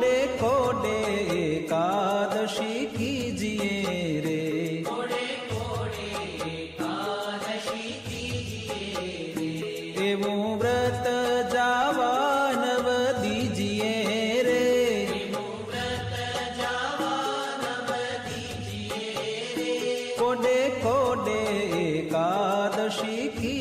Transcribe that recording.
কোনে কোনে একাদশী कीजिए রে কোনে কোনে একাদশী कीजिए রে এমো व्रत जावान दीजिए रे एमो व्रत जावान दीजिए रे कोने कोने एकादशी की